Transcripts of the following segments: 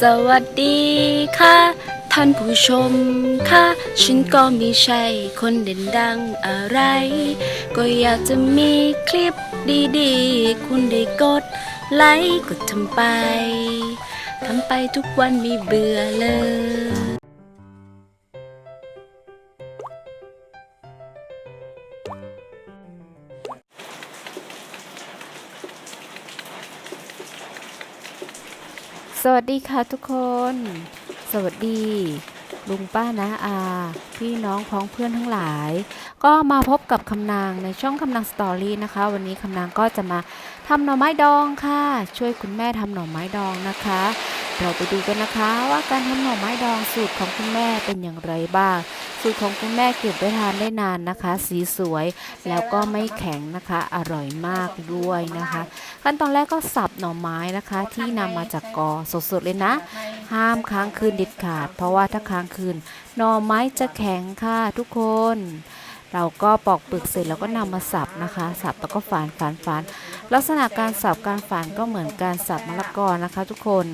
สวัสดีค่ะ ท่านผู้ชมค่ะ ฉันก็ไม่ใช่คนเด่นดังอะไร ก็อยากจะมีคลิปดีๆ คุณได้กดไลค์กดทำไปทำไปทุกวันไม่เบื่อเลย สวัสดีค่ะทุกคน สวัสดี ลุงป้านะอา พี่น้องพ้องเพื่อนทั้งหลาย ก็มาพบกับคำนางในช่องคำนางสตอรี่นะคะ วันนี้คำนางก็จะมาทำหน่อไม้ดองค่ะ ช่วยคุณแม่ทำหน่อไม้ดองนะคะ เราไปดูกันนะคะว่าการทำหน่อไม้ดองสูตรของคุณแม่เป็นอย่างไรบ้าง สูตรของคุณแม่เก็บไว้ทานได้นานนะคะ สีสวยแล้วก็ไม่แข็งนะคะ อร่อยมากด้วยนะคะ ขั้นตอนแรกก็สับหน่อไม้นะคะ ที่นำมาจากกอสดๆเลยนะ ห้ามค้างคืนเด็ดขาด เพราะว่าถ้าค้างคืนหน่อไม้จะแข็งค่ะทุกคน เราก็ปอกเปลือกเสร็จแล้วก็นำมาสับนะคะ สับแล้วก็ฝานฝานฝานลักษณะการสับการฝานก็เหมือนการสับมะละกอนะคะ ทุกคน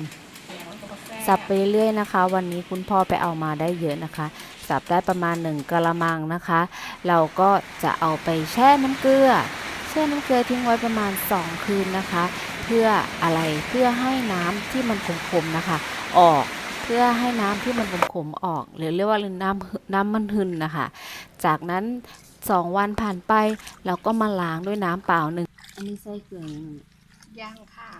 สับไปเรื่อยๆนะคะ วันนี้คุณพ่อไปเอามาได้เยอะนะคะ สับได้ประมาณ 1กะละมังนะคะ เราก็จะเอาไปแช่น้ำเกลือ แช่น้ำเกลือทิ้งไว้ประมาณ 2 คืนนะคะ เพื่ออะไรเพื่อให้น้ำที่มันขมๆนะคะ ออกเพื่อให้น้ำที่มันขมๆออก หรือเรียกว่าน้ำน้ำมันหึนนะคะ จากนั้น 2 วันผ่านไป เราก็มาล้างด้วยน้ำเปล่าหนึ่งอันนี้ใส่เกลือยังยังค่ะ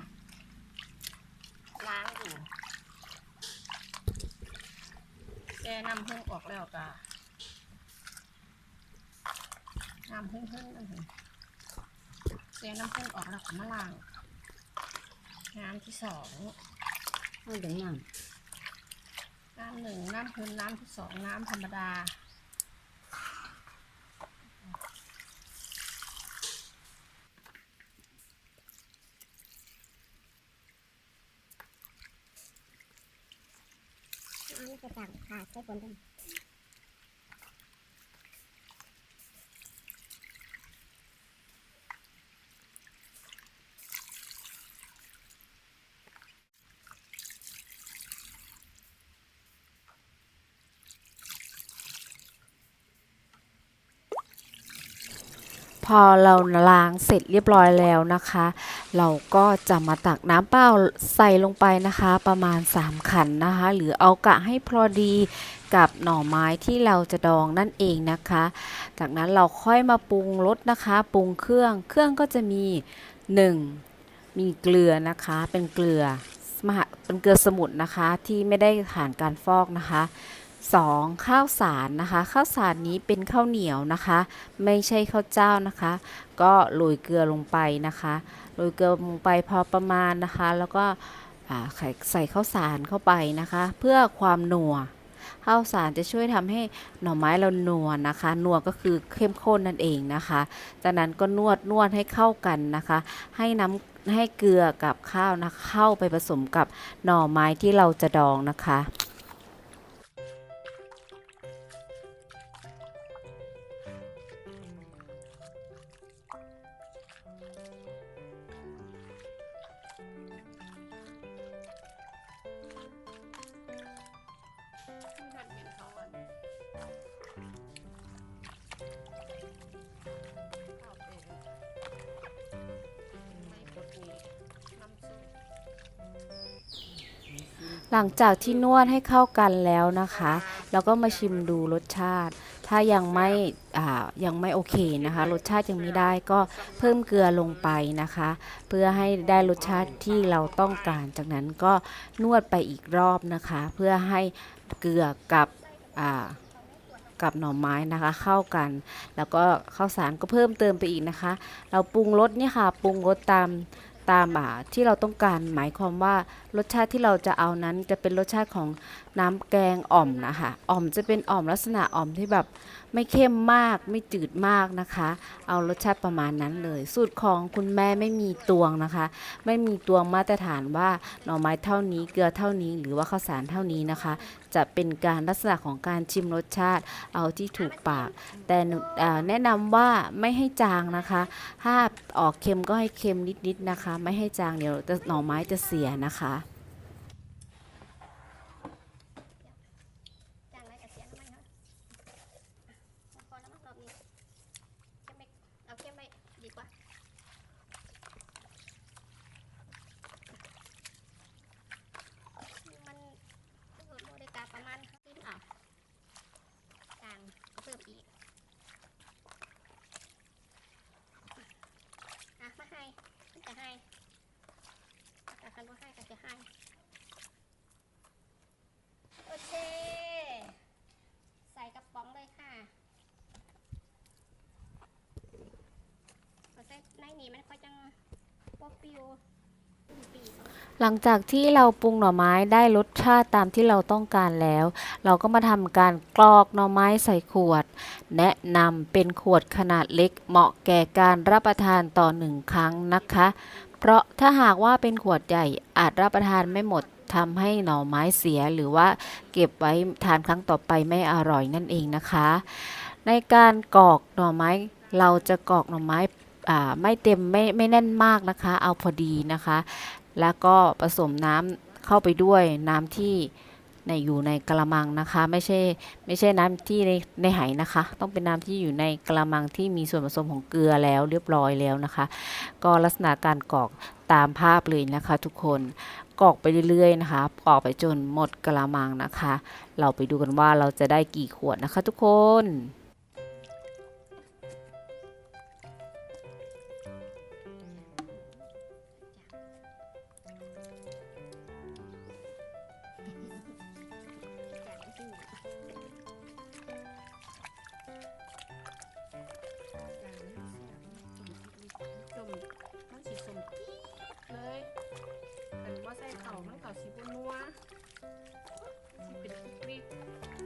ล้างอยู่แกนำพึ่งออกแล้วกะนำพึ่งพึ่งนั่นเองแกน้ำพึ่งออกแล้วก็มาล้างน้ำที่สองเอาอย่างนั้นน้ำหนึ่งน้ำพึ่งน้ำที่สองน้ำธรรมดา จะสั่งขาดใช้ผลเป็น พอเราล้างเสร็จเรียบร้อยแล้วนะคะ เราก็จะมาตักน้ำเปล่าใส่ลงไปนะคะ ประมาณ 3 ขันนะคะ หรือเอากะให้พอดีกับหน่อไม้ที่เราจะดองนั่นเองนะคะ จากนั้นเราค่อยมาปรุงรสนะคะ ปรุงเครื่อง เครื่องก็จะมี 1. มีเกลือนะคะ เป็นเกลือมหาเป็นเกลือสมุนนะคะที่ไม่ได้ผ่านการฟอกนะคะ 2. ข้าวสารนะคะข้าวสารนี้เป็นข้าวเหนียวนะคะ ไม่ใช่ข้าวเจ้านะคะ ก็โรยเกลือลงไปนะคะโรยเกลือลงไปพอประมาณนะคะ แล้วก็ใส่ข้าวสารเข้าไปนะคะ เพื่อความนัวข้าวสารจะช่วยทำให้หน่อไม้เรานัวนะคะนัวก็คือเข้มข้นนั่นเองนะคะ จากนั้นก็นวดนวดให้เข้ากันนะคะ ให้น้ำให้เกลือกับข้าวนะเข้าไปผสมกับหน่อไม้ที่เราจะดองนะคะ หลังจากที่นวดให้เข้ากันแล้วนะคะ เราก็มาชิมดูรสชาติ ถ้ายังไม่ยังไม่โอเคนะคะ รสชาติยังไม่ได้ก็เพิ่มเกลือลงไปนะคะ เพื่อให้ได้รสชาติที่เราต้องการ จากนั้นก็นวดไปอีกรอบนะคะ เพื่อให้เกลือกับกับหน่อไม้นะคะ เข้ากัน แล้วก็ข้าวสารก็เพิ่มเติมไปอีกนะคะ เราปรุงรสเนี่ยค่ะปรุงรสตาม ตามอ่าที่เราต้องการ หมายความว่ารสชาติที่เราจะเอานั้นจะเป็นรสชาติของน้ำแกงอ่อมนะคะอ่อมจะเป็นอ่อมลักษณะอ่อมที่แบบไม่เข้มมากไม่จืดมากนะคะ เอารสชาติประมาณนั้นเลย สูตรของคุณแม่ไม่มีตวงนะคะ ไม่มีตวงมาตรฐานว่าหน่อไม้เท่านี้เกลือเท่านี้ หรือว่าข้าวสารเท่านี้นะคะ จะเป็นการลักษณะของการชิมรสชาติเอาที่ถูกปาก แต่แนะนำว่าไม่ให้จางนะคะ ถ้าออกเค็มก็ให้เค็มนิดๆนะคะไม่ให้จางเดี๋ยวหน่อไม้จะเสียนะคะันว่าให้ก็จะให้โอเค ใส่กระป๋องเลยค่ะเอาใส่ในนี้มันค่อยจังปวปิวหลังจากที่เราปรุงหน่อไม้ได้รสชาติตามที่เราต้องการแล้ว เราก็มาทำการกรอกหน่อไม้ใส่ขวด แนะนำเป็นขวดขนาดเล็กเหมาะแก่การรับประทานต่อหนึ่งครั้งนะคะ เพราะถ้าหากว่าเป็นขวดใหญ่อาจรับประทานไม่หมดทำให้หน่อไม้เสียหรือว่าเก็บไว้ทานครั้งต่อไปไม่อร่อยนั่นเองนะคะ ในการกรอกหน่อไม้เราจะกรอกหน่อไม้ไม่เต็มไม่ไม่แน่นมากนะคะ เอาพอดีนะคะ แล้วก็ผสมน้ำเข้าไปด้วยน้ำที่ ในอยู่ในกระมังนะคะ ไม่ใช่ไม่ใช่น้ำที่ในในไหนะคะ ต้องเป็นน้ำที่อยู่ในกระมังที่มีส่วนผสมของเกลือแล้วเรียบร้อยแล้วนะคะ ก็ลักษณะการกรอกตามภาพเลยนะคะ ทุกคนกรอกไปเรื่อยๆนะคะกรอกไปจนหมดกระมังนะคะ เราไปดูกันว่าเราจะได้กี่ขวดนะคะ ทุกคน ว่าใส่เข่ามันเข่าสีบนัวสิเป็นกริบใส่ห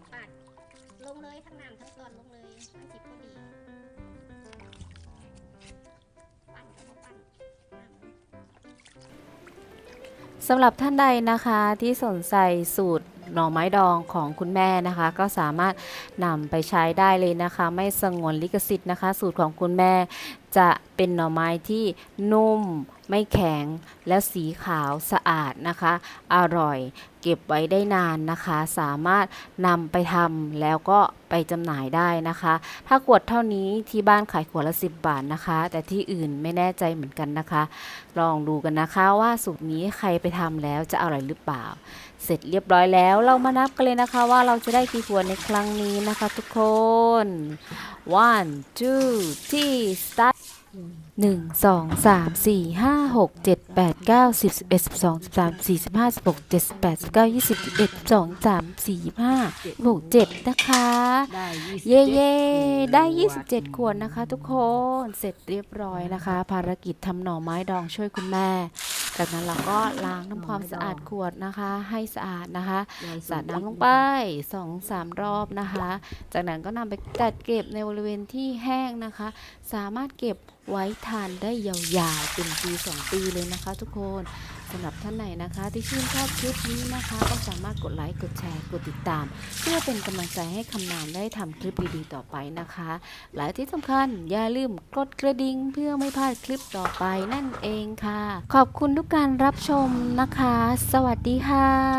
สิปาท ลงเลยทั้งน้ำทั้งตอนลงเลยมันสิพอดี ปั้นก็บ่ปั้นสำหรับท่านใดนะคะที่สนใจสูตร หน่อไม้ดองของคุณแม่นะคะ ก็สามารถนำไปใช้ได้เลยนะคะ ไม่สงวนลิขสิทธิ์นะคะ สูตรของคุณแม่จะเป็นหน่อไม้ที่นุ่มไม่แข็งและสีขาวสะอาดนะคะ อร่อยเก็บไว้ได้นานนะคะ สามารถนำไปทำแล้วก็ไปจำหน่ายได้นะคะ ถ้าขวดเท่านี้ที่บ้านขายขวดละ 10 บาทนะคะ แต่ที่อื่นไม่แน่ใจเหมือนกันนะคะ ลองดูกันนะคะว่าสูตรนี้ใครไปทำแล้วจะอร่อยหรือเปล่า เสร็จเรียบร้อยแล้วเรามานับกันเลยนะคะว่าเราจะได้กี่ขวดในครั้งนี้นะคะทุกคน one two three start หนึ่งสองสามสี่ห้าหกเจ็ดแปดเก้าสิบสิบเอ็ดสิบสองสิบสามสี่สิบห้าสิบหกเจ็ดสิบแปดสิบเก้ายี่สิบสิบเอ็ดสิบสองสิบสามสี่สิบห้าหกเจ็ดนะคะได้เย่เย่ได้27ขวดนะคะ ทุกคนเสร็จเรียบร้อยนะคะ ภารกิจทำหน่อไม้ดองช่วยคุณแม่ จากนั้นเราก็ล้างทำความสะอาดขวดนะคะ ให้สะอาดนะคะสาดน้ำลงไปสองสามรอบนะคะ จากนั้นก็นำไปจัดเก็บในบริเวณที่แห้งนะคะ สามารถเก็บไว้ทานได้ยาวๆเป็นปีสองปีเลยนะคะทุกคน สำหรับท่านไหนนะคะ ที่ชื่นชอบคลิปนี้นะคะ ก็สามารถกดไลค์กดแชร์กดติดตาม เพื่อเป็นกำลังใจให้คำนามได้ทำคลิปดีๆต่อไปนะคะและที่สำคัญอย่าลืมกดกระดิ่งเพื่อไม่พลาดคลิปต่อไปนั่นเองค่ะ ขอบคุณทุกการรับชมนะคะ สวัสดีค่ะ